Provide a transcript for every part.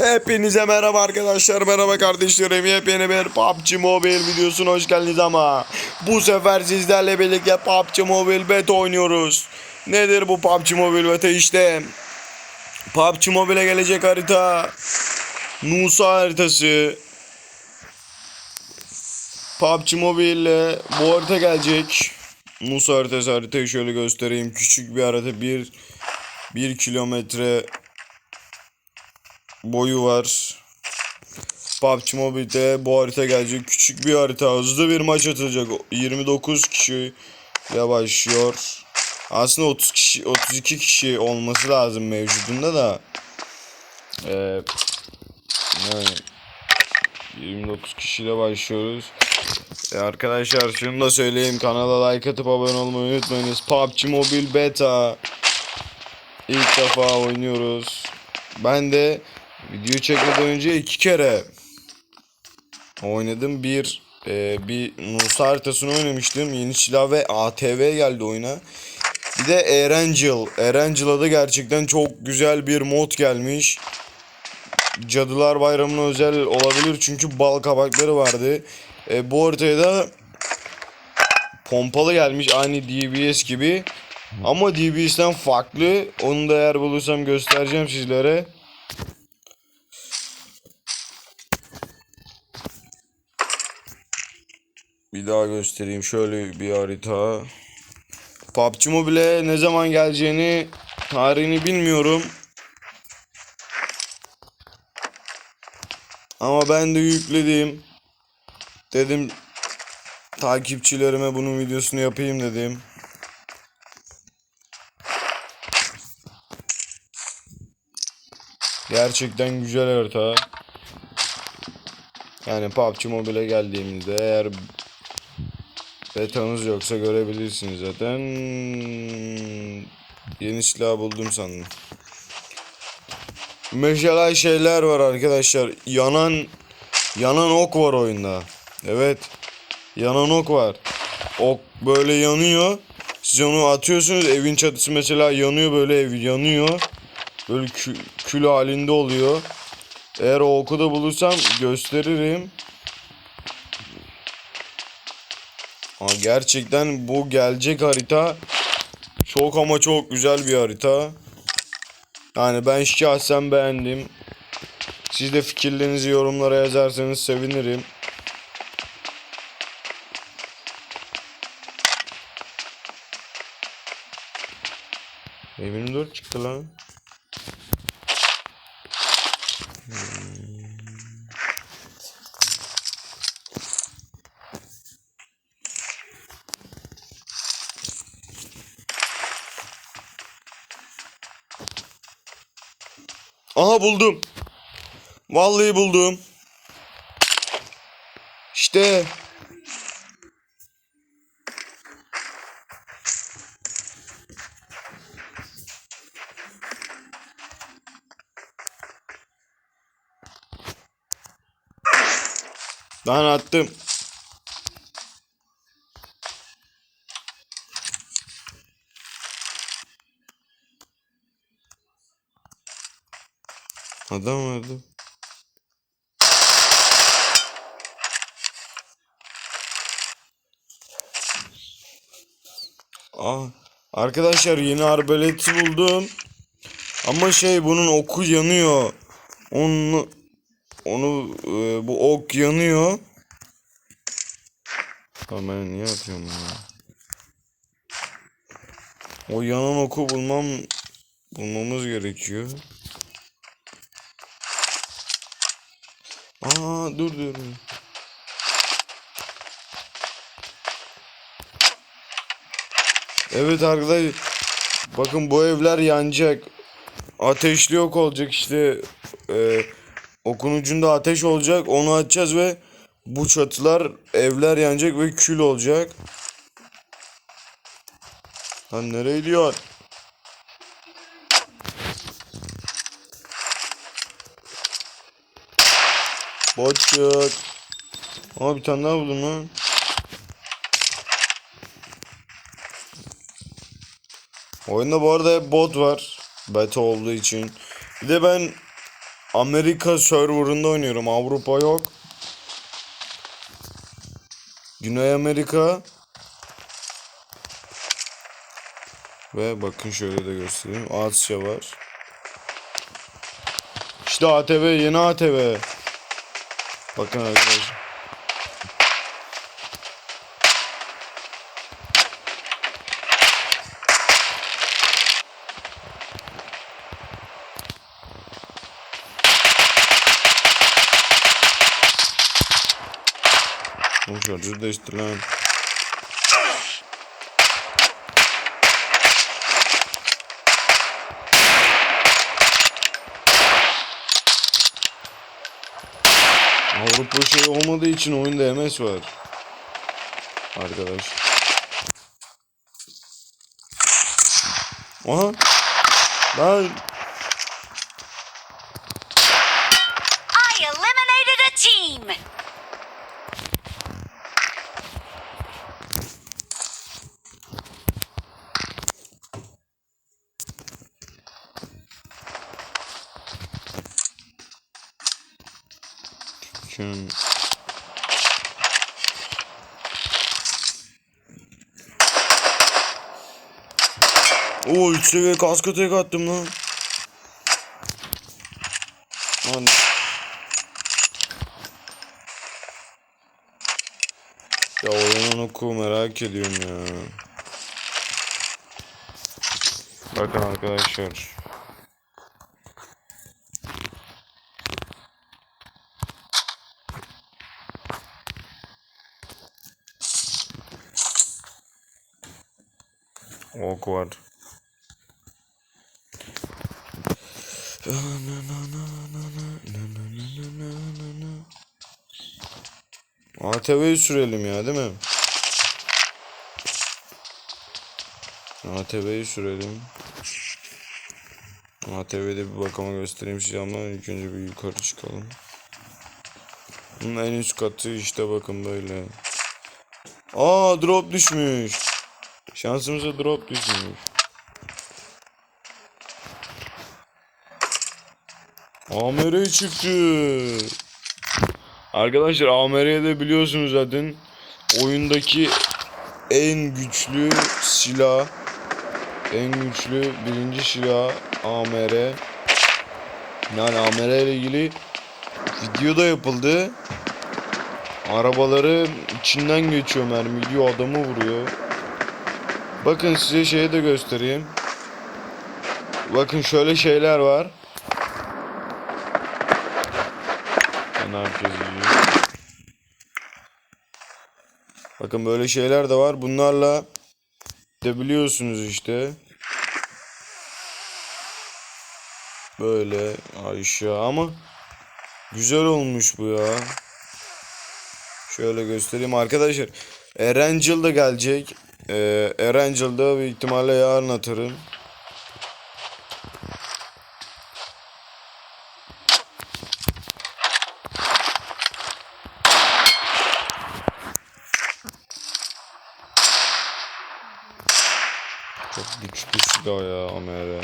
Hepinize merhaba arkadaşlar, merhaba kardeşlerim. Yepyeni bir PUBG Mobile videosuna hoş geldiniz ama bu sefer sizlerle birlikte PUBG Mobile Beta oynuyoruz. Nedir bu PUBG Mobile Beta işte? PUBG Mobile'e gelecek harita Nusa haritası. PUBG Mobile'le bu harita gelecek. Nusa haritası haritayı şöyle göstereyim. Küçük bir harita. Bir, bir kilometre boyu var. PUBG Mobile'de bu harita gelecek. Küçük bir harita. Hızlı bir maç atılacak. 29 kişi ile başlıyor. Aslında 30 kişi 32 kişi olması lazım mevcudunda da. Ee, yani 29 kişiyle başlıyoruz. E arkadaşlar şunu da söyleyeyim. Kanala like atıp abone olmayı unutmayınız. PUBG Mobile Beta. İlk defa oynuyoruz. Ben de video çekmeden önce iki kere oynadım. Bir e, bir Nusa haritasını oynamıştım. Yeni silah ve ATV geldi oyuna. Bir de Erangel. Erangel'a da gerçekten çok güzel bir mod gelmiş. Cadılar Bayramı'na özel olabilir çünkü bal kabakları vardı. E, bu haritaya da pompalı gelmiş aynı DBS gibi. Ama DBS'den farklı. Onu da eğer bulursam göstereceğim sizlere. Bir daha göstereyim şöyle bir harita. PUBG Mobile ne zaman geleceğini tarihini bilmiyorum. Ama ben de yükledim. Dedim takipçilerime bunun videosunu yapayım dedim. Gerçekten güzel harita. Yani PUBG Mobile'e geldiğimizde eğer betanız yoksa görebilirsiniz zaten. Yeni silah buldum sandım. Mesela şeyler var arkadaşlar. Yanan yanan ok var oyunda. Evet. Yanan ok var. Ok böyle yanıyor. Siz onu atıyorsunuz evin çatısı mesela yanıyor böyle ev yanıyor. Böyle kü- kül halinde oluyor. Eğer o oku da bulursam gösteririm. Ama gerçekten bu gelecek harita çok ama çok güzel bir harita. Yani ben şahsen beğendim. Siz de fikirlerinizi yorumlara yazarsanız sevinirim. Eminim 4 çıktı lan. Aha buldum. Vallahi buldum. İşte. Ben attım. Adam vardı. Aa, arkadaşlar yeni arbaleti buldum. Ama şey bunun oku yanıyor. Onu onu e, bu ok yanıyor. Tamam ben niye atıyorum bunu? O yanan oku bulmam bulmamız gerekiyor. Aa dur dur. Evet arkadaşlar. Bakın bu evler yanacak. Ateşli yok olacak işte. Ee, okun ucunda ateş olacak. Onu açacağız ve bu çatılar evler yanacak ve kül olacak. Lan nereye gidiyor? Boçuk. Aa bir tane daha buldum lan. Oyunda bu arada hep bot var. Beta olduğu için. Bir de ben Amerika serverında oynuyorum. Avrupa yok. Güney Amerika. Ve bakın şöyle de göstereyim. Asya var. İşte ATV yeni ATV. Bakın arkadaşlar. Bu şarjı değiştir lan. Avrupa şey olmadığı için oyunda MS var. Arkadaş. Aha. Lan I eliminated a team. Şun. Oo 3 seviye kaska tek attım lan. Lan. Ya oyunun oku merak ediyorum ya. Bakın arkadaşlar. Var. ATV'yi sürelim ya değil mi? ATV'yi sürelim. ATV'de bir bakama göstereyim size ama ilk önce bir yukarı çıkalım. Bunun en üst katı işte bakın böyle. Aa drop düşmüş. Şansımıza drop düşmüş. AMR çıktı. Arkadaşlar AMR'yi de biliyorsunuz zaten oyundaki en güçlü silah en güçlü birinci silah AMR yani AMR ile ilgili video da yapıldı arabaları içinden geçiyor mermi gidiyor adamı vuruyor bakın size şeyi de göstereyim bakın şöyle şeyler var herkes yiyor. Bakın böyle şeyler de var. Bunlarla de biliyorsunuz işte. Böyle Ayşe ama güzel olmuş bu ya. Şöyle göstereyim arkadaşlar. Erangel da gelecek. Ee, Erangel'da büyük ihtimalle yarın atarım. Çok güçlü silah ya AMR.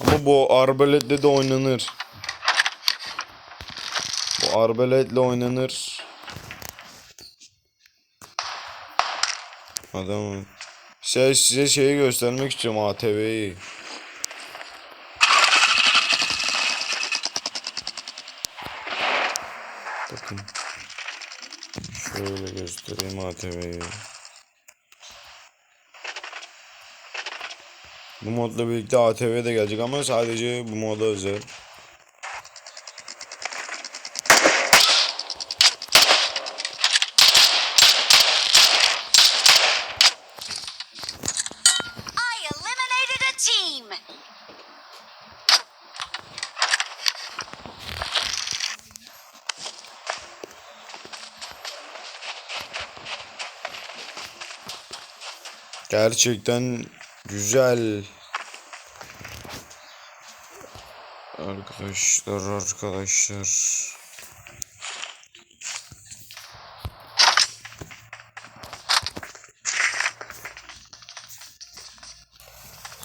Ama bu arbaletle de oynanır. Bu arbaletle oynanır. Adamım. Şey, size şeyi göstermek istiyorum ATV'yi. Bakın. Şöyle göstereyim ATV'yi. Bu modla birlikte ATV de gelecek ama sadece bu moda özel. I eliminated a team. Gerçekten güzel. Arkadaşlar arkadaşlar.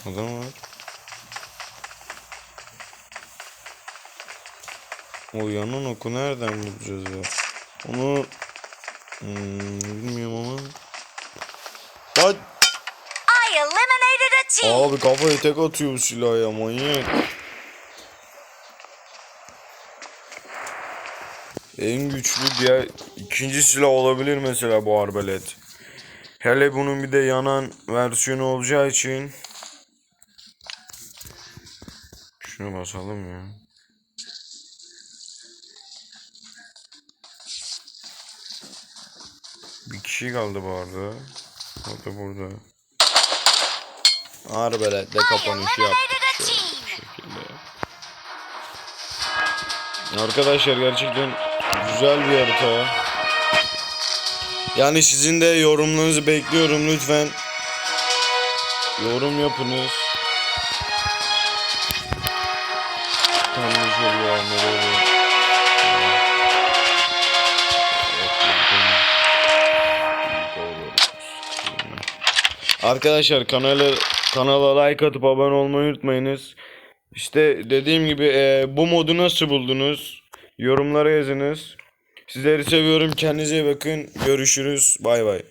Adam var. O yanan oku nereden bulacağız ya? Onu hmm, bilmiyorum ama. I team. abi kafaya tek atıyor bu silah ya manyak. En güçlü diğer ikinci silah olabilir mesela bu arbalet. Hele bunun bir de yanan versiyonu olacağı için. Şunu basalım ya. Bir kişi kaldı bu arada. O da burada. Arbeletle I kapanışı yaptık şöyle. Arkadaşlar gerçekten güzel bir harita. Yani sizin de yorumlarınızı bekliyorum lütfen. Yorum yapınız. Tam bir şey? Arkadaşlar kanala kanala like atıp abone olmayı unutmayınız. İşte dediğim gibi e, bu modu nasıl buldunuz? Yorumlara yazınız. Sizleri seviyorum. Kendinize iyi bakın. Görüşürüz. Bay bay.